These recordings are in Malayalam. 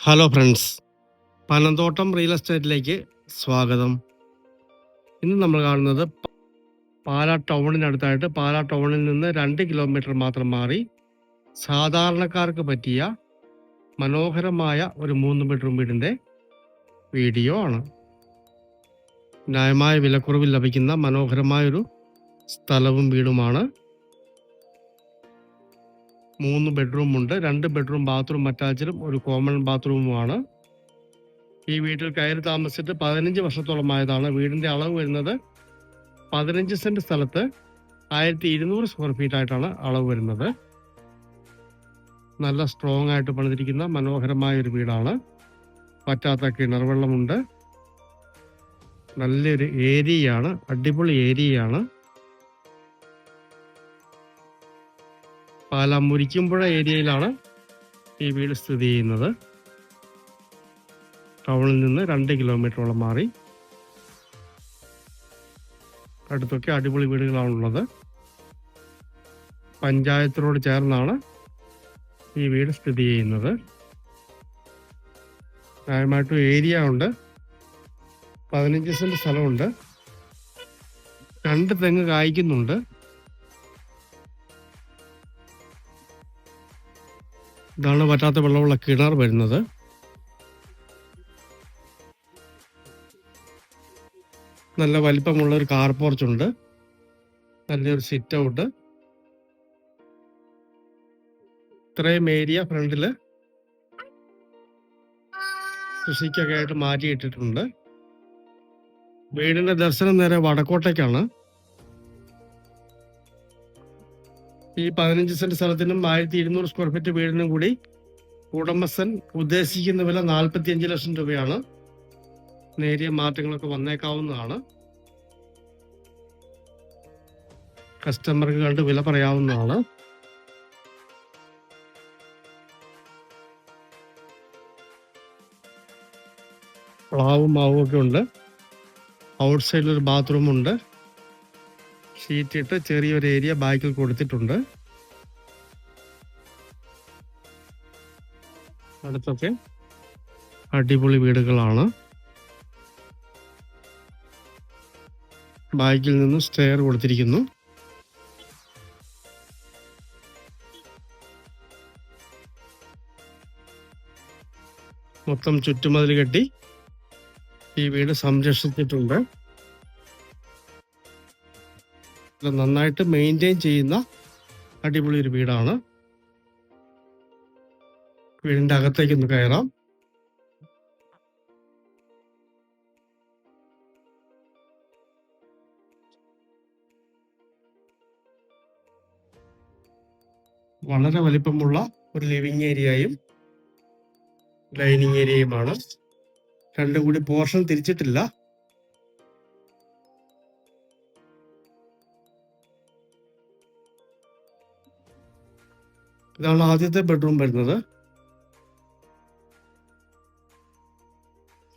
ഹലോ ഫ്രണ്ട്സ് പനന്തോട്ടം റിയൽ എസ്റ്റേറ്റിലേക്ക് സ്വാഗതം. ഇന്ന് നമ്മൾ കാണുന്നത് പാലാ ടൗണിനടുത്തായിട്ട് പാലാ ടൗണിൽ നിന്ന് രണ്ട് കിലോമീറ്റർ മാത്രം മാറി സാധാരണക്കാർക്ക് പറ്റിയ മനോഹരമായ ഒരു മൂന്ന് ബെഡ്റൂം വീടിന്റെ വീഡിയോ ആണ്. ന്യായമായ വിലക്കുറവിൽ ലഭിക്കുന്ന മനോഹരമായൊരു സ്ഥലവും വീടുമാണ് മൂന്ന് ബെഡ്റൂം ഉണ്ട്. രണ്ട് ബെഡ്റൂം ബാത്റൂം അറ്റാച്ചഡും ഒരു കോമൺ ബാത്റൂമുമാണ് ഈ വീട്ടിൽ കയറി താമസിച്ചിട്ട് പതിനഞ്ച് വർഷത്തോളമായതാണ് വീടിന്റെ അളവ് വരുന്നത് പതിനഞ്ച് സെന്റ് സ്ഥലത്ത് ആയിരത്തി ഇരുന്നൂറ് സ്ക്വയർ ഫീറ്റ് ആയിട്ടാണ് അളവ് വരുന്നത്. നല്ല സ്ട്രോങ് ആയിട്ട് പണിതിരിക്കുന്ന മനോഹരമായ ഒരു വീടാണ്. പറ്റാത്ത കിണർവെള്ളമുണ്ട്. നല്ലൊരു ഏരിയയാണ്. അടിപൊളി ഏരിയയാണ്. പാലാ മുരിക്കുമ്പുഴ ഏരിയയിലാണ് ഈ വീട് സ്ഥിതി ചെയ്യുന്നത്. ടൗണിൽ നിന്ന് രണ്ട് കിലോമീറ്ററോളം മാറി. അടുത്തൊക്കെ അടിപൊളി വീടുകളാണുള്ളത് പഞ്ചായത്തിനോട് ചേർന്നാണ് ഈ വീട് സ്ഥിതി ചെയ്യുന്നത്. ന്യായമായിട്ടും ഏരിയ ഉണ്ട്. പതിനഞ്ച് സെന്റ് സ്ഥലമുണ്ട്. രണ്ട് തെങ്ങ് കായ്ക്കുന്നുണ്ട്. ഇതാണ് വറ്റാത്ത വെള്ളമുള്ള കിണർ വരുന്നത്. നല്ല വലിപ്പമുള്ള ഒരു കാർ പോർച്ചുണ്ട് നല്ലൊരു സിറ്റ് ഔട്ട് ഇത്രയും ഏരിയ ഫ്രണ്ടിൽ കൃഷിക്കൊക്കെ ആയിട്ട് മാറ്റിയിട്ടിട്ടുണ്ട്. വീടിന്റെ ദർശനം നേരെ വടക്കോട്ടേക്കാണ്. ഈ പതിനഞ്ച് സെന്റ് സ്ഥലത്തിനും ആയിരത്തി ഇരുന്നൂറ് സ്ക്വയർ ഫീറ്റ് വീടിനും കൂടി ഉടമസ്ഥൻ ഉദ്ദേശിക്കുന്ന വില നാൽപ്പത്തി അഞ്ച് ലക്ഷം രൂപയാണ്. നേരിയ മാറ്റങ്ങളൊക്കെ വന്നേക്കാവുന്നതാണ്. കസ്റ്റമർക്ക് കണ്ട് വില പറയാവുന്നതാണ്. പ്ലാവും മാവും ഒക്കെ ഉണ്ട്. ഔട്ട് സൈഡിൽ ഒരു ബാത്റൂം ഉണ്ട് ഷീറ്റ് ഇട്ട് ചെറിയൊരു ഏരിയ ബാക്കിൽ കൊടുത്തിട്ടുണ്ട്. അടുത്തൊക്കെ അടിപൊളി വീടുകളാണ്. ബാക്കിൽ നിന്നും സ്റ്റെയർ കൊടുത്തിരിക്കുന്നു. മൊത്തം ചുറ്റുമതിൽ കെട്ടി ഈ വീട് സംരക്ഷിച്ചിട്ടുണ്ട്. നന്നായിട്ട് മെയിന്റെയിൻ ചെയ്യുന്ന അടിപൊളി ഒരു വീടാണ്. വീടിന്റെ അകത്തേക്ക് ഒന്ന് കയറാം. വളരെ വലിപ്പമുള്ള ഒരു ലിവിങ് ഏരിയയും ഡൈനിങ് ഏരിയയുമാണ് രണ്ടും കൂടി പോർഷൻ തിരിച്ചിട്ടില്ല. ഇതാണ് ആദ്യത്തെ ബെഡ്റൂം വരുന്നത്.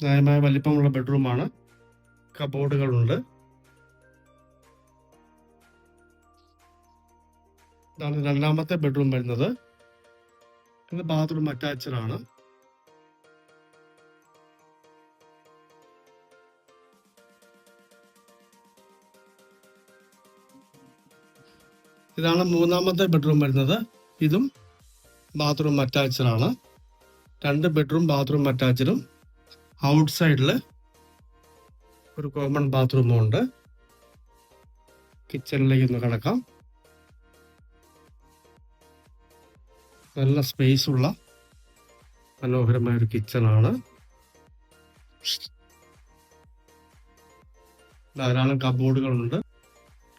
ന്യായമായ വലിപ്പമുള്ള ബെഡ്റൂമാണ് കബോർഡുകളുണ്ട് ഇതാണ് രണ്ടാമത്തെ ബെഡ്റൂം വരുന്നത്. ഇത് ബാത്റൂം അറ്റാച്ച്ഡ് ആണ്. ഇതാണ് മൂന്നാമത്തെ ബെഡ്റൂം വരുന്നത്. ഇതും ബാത്റൂം അറ്റാച്ച്ഡ് ആണ്. രണ്ട് ബെഡ്റൂം ബാത്റൂം അറ്റാച്ച്ഡും ഔട്ട് സൈഡിൽ ഒരു കോമൺ ബാത്റൂമും ഉണ്ട്. കിച്ചണിലേക്ക് ഒന്ന് കിടക്കാം. നല്ല സ്പേസ് ഉള്ള മനോഹരമായ ഒരു കിച്ചണാണ് ധാരാളം കബോർഡുകളുണ്ട്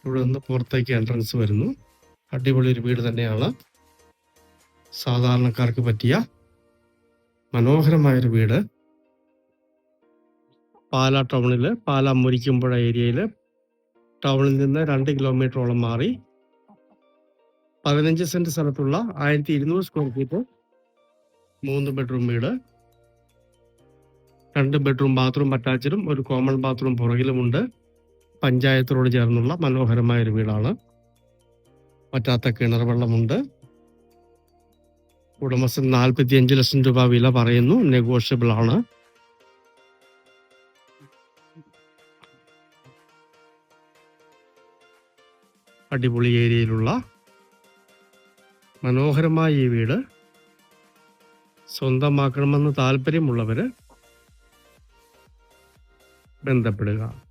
ഇവിടെ നിന്ന് പുറത്തേക്ക് എൻട്രൻസ് വരുന്നു. അടിപൊളി ഒരു വീട് തന്നെയാണ്. സാധാരണക്കാർക്ക് പറ്റിയ മനോഹരമായൊരു വീട്. പാല ടൗണിൽ പാല മുരിക്കുമ്പുഴ ഏരിയയിൽ ടൗണിൽ നിന്ന് രണ്ട് കിലോമീറ്ററോളം മാറി. പതിനഞ്ച് സെന്റ് സ്ഥലത്തുള്ള ആയിരത്തി ഇരുന്നൂറ് സ്ക്വയർ ഫീറ്റ് മൂന്ന് ബെഡ്റൂം വീട്. രണ്ട് ബെഡ്റൂം ബാത്റൂം അറ്റാച്ചഡും ഒരു കോമൺ ബാത്റൂം പുറകിലുമുണ്ട്. പഞ്ചായത്തിനോട് ചേർന്നുള്ള മനോഹരമായ ഒരു വീടാണ്. പറ്റാത്ത കിണർ വെള്ളമുണ്ട്. ഉടമസ്ഥൻ നാൽപ്പത്തിയഞ്ച് ലക്ഷം രൂപ വില പറയുന്നു. നെഗോഷ്യബിൾ ആണ്. അടിപൊളി ഏരിയയിലുള്ള മനോഹരമായ ഈ വീട് സ്വന്തമാക്കണമെന്ന് താല്പര്യമുള്ളവർ ബന്ധപ്പെടുക.